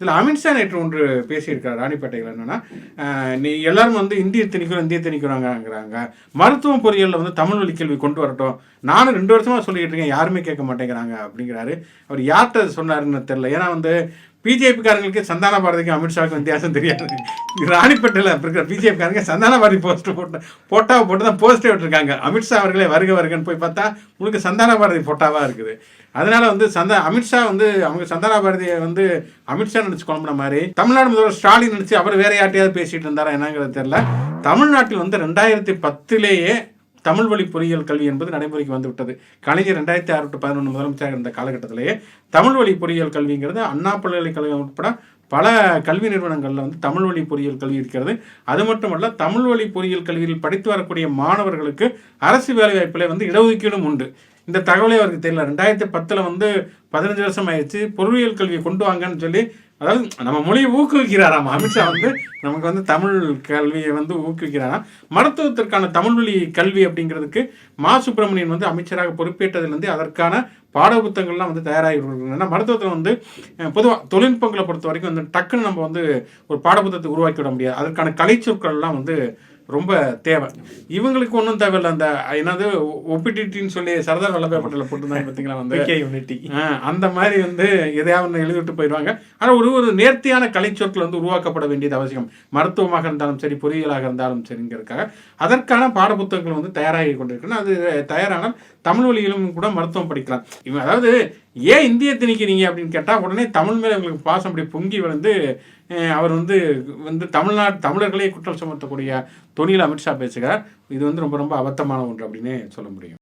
இதில் அமித்ஷா நேற்று ஒன்று பேசியிருக்கார் ராணிப்பேட்டையில் என்னன்னா நீ எல்லாரும் வந்து இந்திய திணிக்கிறோம் இந்திய திணிக்கிறாங்கிறாங்க. மருத்துவம் பொறியியலில் வந்து தமிழ் வழி கேள்வி கொண்டு வரட்டும். நானும் ரெண்டு வருஷமா சொல்லிட்டு இருக்கேன் யாருமே கேட்க மாட்டேங்கிறாங்க அப்படிங்கிறாரு. அவர் யார்கிட்ட சொன்னாருன்னு தெரியல. ஏன்னா வந்து பிஜேபிக்காரங்களுக்கு சந்தான பாரதிக்கும் அமித்ஷாவுக்கும் வித்தியாசம் தெரியாது. ராணிப்பேட்டையில் இருக்கிற பிஜேபிக்காரங்க சந்தான பாரதி போஸ்ட் போட்டு போட்டாவை போட்டு தான் போஸ்டே விட்டுருக்காங்க. அமித்ஷா அவர்களே வருக வருகன்னு போய் பார்த்தா உங்களுக்கு சந்தான பாரதி போட்டாவாக இருக்குது. அதனால வந்து சந்தா அமித்ஷா வந்து அவங்க சந்தான பாரதியை வந்து அமித்ஷா நினச்சி குழம்புன மாதிரி தமிழ்நாடு முதல்வர் ஸ்டாலின் நினச்சி அவர் வேற யார்ட்டையாவது பேசிகிட்டு இருந்தாரா என்னங்கிறது தெரில தமிழ்நாட்டில் வந்து ரெண்டாயிரத்தி பத்துலேயே தமிழ் வழி பொறியியல் கல்வி என்பது நடைமுறைக்கு வந்துவிட்டது. கலைஞர் ரெண்டாயிரத்தி ஆறு டு பதினொன்று முதலமைச்சராக இருந்த காலகட்டத்திலேயே தமிழ் வழி பொறியியல் கல்விங்கிறது அண்ணா பல்கலைக்கழகம் உட்பட பல கல்வி நிறுவனங்களில் வந்து தமிழ் வழி பொறியியல் கல்வி இருக்கிறது. அது மட்டுமல்ல தமிழ் வழி பொறியியல் கல்வியில் படித்து வரக்கூடிய மாணவர்களுக்கு அரசு வேலைவாய்ப்பில் வந்து இடஒதுக்கீடும் உண்டு. இந்த தகவலே அவருக்கு தெரியல. ரெண்டாயிரத்தி பத்தில் வந்து பதினஞ்சு வருஷம் ஆயிடுச்சு பொருளியல் கல்வியை கொண்டு வாங்கன்னு சொல்லி அதாவது நம்ம மொழியை ஊக்குவிக்கிறாராம். அமித்ஷா வந்து நமக்கு வந்து தமிழ் கல்வியை வந்து ஊக்குவிக்கிறாராம். மருத்துவத்திற்கான தமிழ் வழி கல்வி அப்படிங்கிறதுக்கு மா சுப்பிரமணியன் வந்து அமைச்சராக பொறுப்பேற்றதுலேருந்து அதற்கான பாட புத்தகங்கள்லாம் வந்து தயாராகி ஏன்னா மருத்துவத்தில் வந்து பொதுவாக தொழில்நுட்பங்களை பொறுத்த வரைக்கும் வந்து டக்குன்னு நம்ம வந்து ஒரு பாடப்புத்தகத்தை உருவாக்கி விட முடியாது. அதற்கான கலைச்சொற்கள்லாம் வந்து ரொம்ப தேவை இவங்களுக்கு ஒன்றும் தேவையில்லை அந்த என்னது ஒப்பிட்டின்னு சொல்லி சரதார் வல்லபாய் பட்டேல போட்டுருந்தாங்க பார்த்தீங்களா வந்து கே யூனிட்டி அந்த மாதிரி வந்து எதையாவது ஒன்று எழுதிவிட்டு போயிடுவாங்க ஆனால் ஒரு ஒரு நேர்த்தியான கலைச்சொற்கள் வந்து உருவாக்கப்பட வேண்டியது அவசியம் மருத்துவமாக இருந்தாலும் சரி பொறியியலாக இருந்தாலும் சரிங்கிறதுக்காக அதற்கான பாடப்புத்தகங்கள் வந்து தயாராகி கொண்டிருக்குன்னு அது தயாரானால் தமிழ் வழியிலும் கூட மருத்துவம் படிக்கலாம் இவன் அதாவது ஏன் இந்திய திணிக்கிறீங்க அப்படின்னு கேட்டால் உடனே தமிழ் மேலே எங்களுக்கு பாசம் அப்படி பொங்கி வளர்ந்து அவர் வந்து வந்து தமிழ்நாடு தமிழர்களே குற்றம் சுமத்தக்கூடிய தொனியில் அமித்ஷா பேசுகிறார். இது வந்து ரொம்ப ரொம்ப அபத்தமான ஒன்று அப்படின்னு சொல்ல முடியும்.